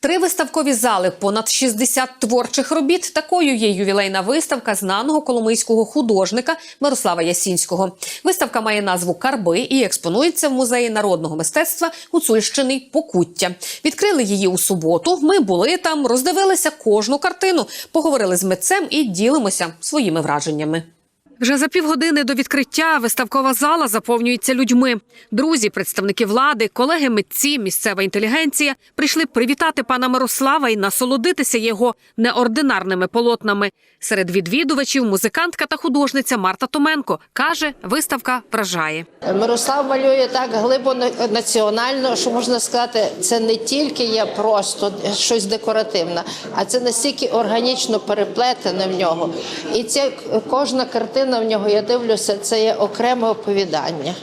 Три виставкові зали, понад 60 творчих робіт. Такою є ювілейна виставка знаного коломийського художника Мирослава Ясінського. Виставка має назву Карби і експонується в музеї народного мистецтва Гуцульщини Покуття. Відкрили її у суботу. Ми були там, роздивилися кожну картину, поговорили з митцем і ділимося своїми враженнями. Вже за півгодини до відкриття виставкова зала заповнюється людьми. Друзі, представники влади, колеги митці, місцева інтелігенція прийшли привітати пана Мирослава і насолодитися його неординарними полотнами. Серед відвідувачів музикантка та художниця Марта Томенко каже, виставка вражає. Мирослав малює так глибо на- національно, що можна сказати, це не тільки є просто щось декоративне, а це настільки органічно переплетене в нього. І ця кожна картина в нього, я дивлюся, це є окреме оповідання.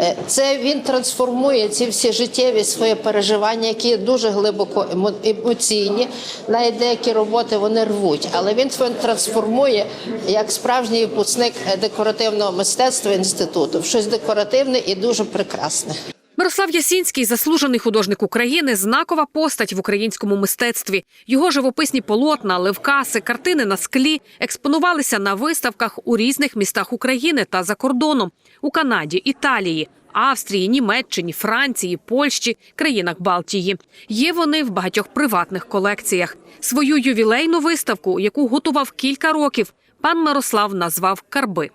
Е, Це він трансформує ці всі життєві свої переживання, які дуже глибоко емо- емоційні. Навіть деякі роботи вони рвуть, але він трансформує як справжній випускник декоративного мистецтва інституту в щось декоративне і дуже прекрасне. Мирослав Ясінський заслужений художник України, знакова постать в українському мистецтві. Його живописні полотна, левкаси, картини на склі експонувалися на виставках у різних містах України та за кордоном у Канаді, Італії. Австрії, Німеччині, Франції, Польщі, країнах Балтії. Є вони в багатьох приватних колекціях. Свою ювілейну виставку, яку готував кілька років, пан Мирослав назвав Карби.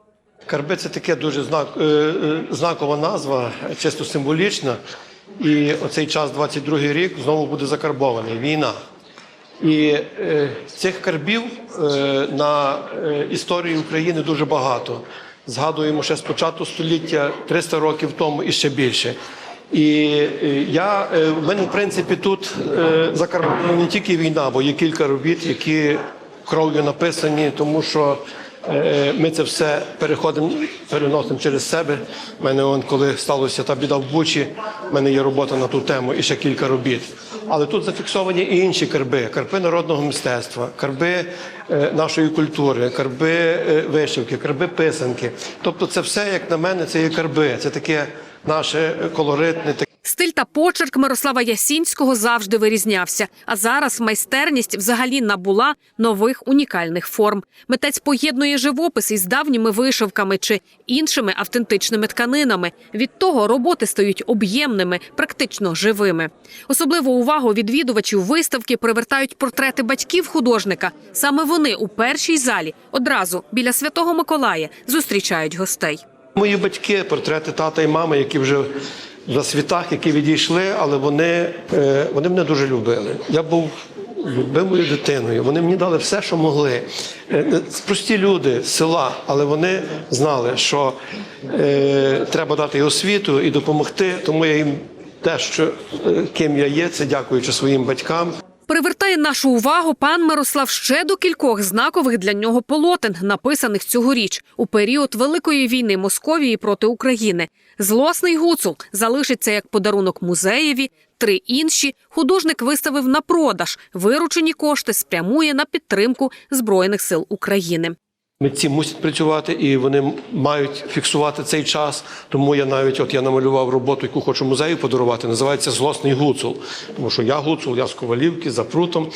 Карби це таке дуже знак, е, е, знакова назва, чисто символічна. І оцей час, 22-й рік, знову буде закарбований війна. І е, цих карбів е, на е, історії України дуже багато. Згадуємо ще з початку століття 300 років тому і ще більше. І е, я е, в мене в принципі тут е, закарбована не тільки війна, бо є кілька робіт, які кров'ю написані, тому що Ми це все переходимо, переносимо через себе. У мене, он, коли сталося та біда в Бучі, в мене є робота на ту тему і ще кілька робіт. Але тут зафіксовані і інші карби: карби народного мистецтва, карби е, нашої культури, карби е, вишивки, карби писанки. Тобто, це все, як на мене, це є карби. Це таке наше колоритне. Стиль та почерк Мирослава Ясінського завжди вирізнявся. А зараз майстерність взагалі набула нових унікальних форм. Митець поєднує живопис із давніми вишивками чи іншими автентичними тканинами. Від того роботи стають об'ємними, практично живими. Особливу увагу відвідувачів виставки привертають портрети батьків художника. Саме вони у першій залі одразу біля Святого Миколая зустрічають гостей. Мої батьки, портрети тата і мами, які вже за світах, які відійшли, але вони, е, вони мене дуже любили. Я був любимою дитиною. Вони мені дали все, що могли. Е, Прості люди з села, але вони знали, що е, треба дати і освіту і допомогти. Тому я їм те, що е, ким я є, це дякуючи своїм батькам. Привертає нашу увагу пан Мирослав ще до кількох знакових для нього полотен, написаних цьогоріч у період Великої війни Московії проти України. Злосний гуцул залишиться як подарунок музеєві. Три інші художник виставив на продаж. Виручені кошти спрямує на підтримку збройних сил України. Митці мусять працювати і вони мають фіксувати цей час. Тому я навіть от я намалював роботу, яку хочу музею подарувати. Називається Злосний гуцул. Тому що я гуцул, я з Ковалівки, за прутом.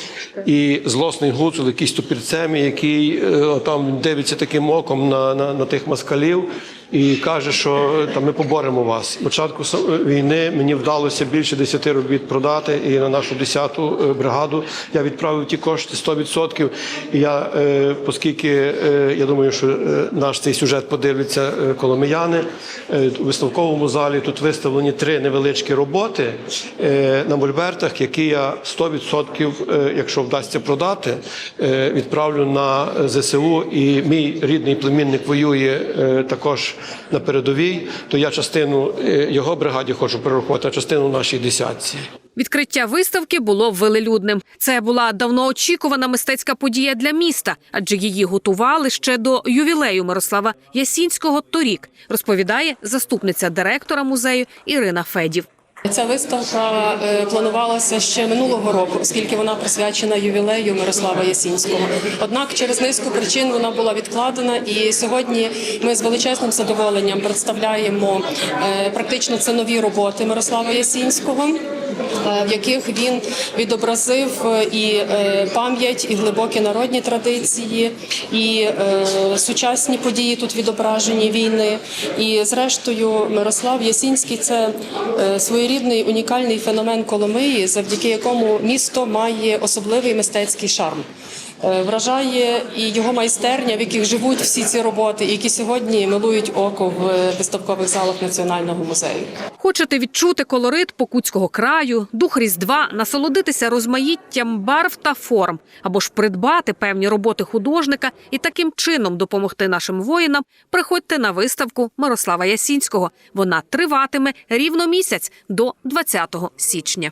І злосний гуцул, якийсь тупірцем, який е, там дивиться таким оком на, на, на тих москалів. І каже, що там ми поборемо вас. Початку с- війни мені вдалося більше 10 робіт продати, і на нашу 10-ту бригаду я відправив ті кошти 100%. І я, е, оскільки е, я думаю, що е, наш цей сюжет подивляться е, коломияни, е, у виставковому залі тут виставлені три невеличкі роботи е, на мольбертах, які я 100%, е, якщо вдасться продати, е, відправлю на ЗСУ. І мій рідний племінник воює е, також на передовій, то я частину е, його бригаді хочу перерахувати, а частину нашій десятці. Відкриття виставки було велелюдним. Це була давно очікувана мистецька подія для міста, адже її готували ще до ювілею Мирослава Ясінського торік, розповідає заступниця директора музею Ірина Федів. Ця виставка е, планувалася ще минулого року, оскільки вона присвячена ювілею Мирослава Ясінського. Однак через низку причин вона була відкладена, і сьогодні ми з величезним задоволенням представляємо е, практично це нові роботи Мирослава Ясінського. Е, в яких він відобразив е, і е, пам'ять, і глибокі народні традиції, і сучасні події тут відображені війни. І зрештою, Мирослав Ясінський це своєрідний унікальний феномен Коломиї, завдяки якому місто має особливий мистецький шарм. Е, Вражає і його майстерня, в яких живуть всі ці роботи, які сьогодні милують око в виставкових залах національного музею. Хочете відчути колорит покутського краю, дух Різдва, насолодитися розмаїттям барв та форм, або ж придбати певні роботи художника і таким чином допомогти нашим воїнам, приходьте на виставку Мирослава Ясінського. Вона триватиме рівно місяць до 20 січня.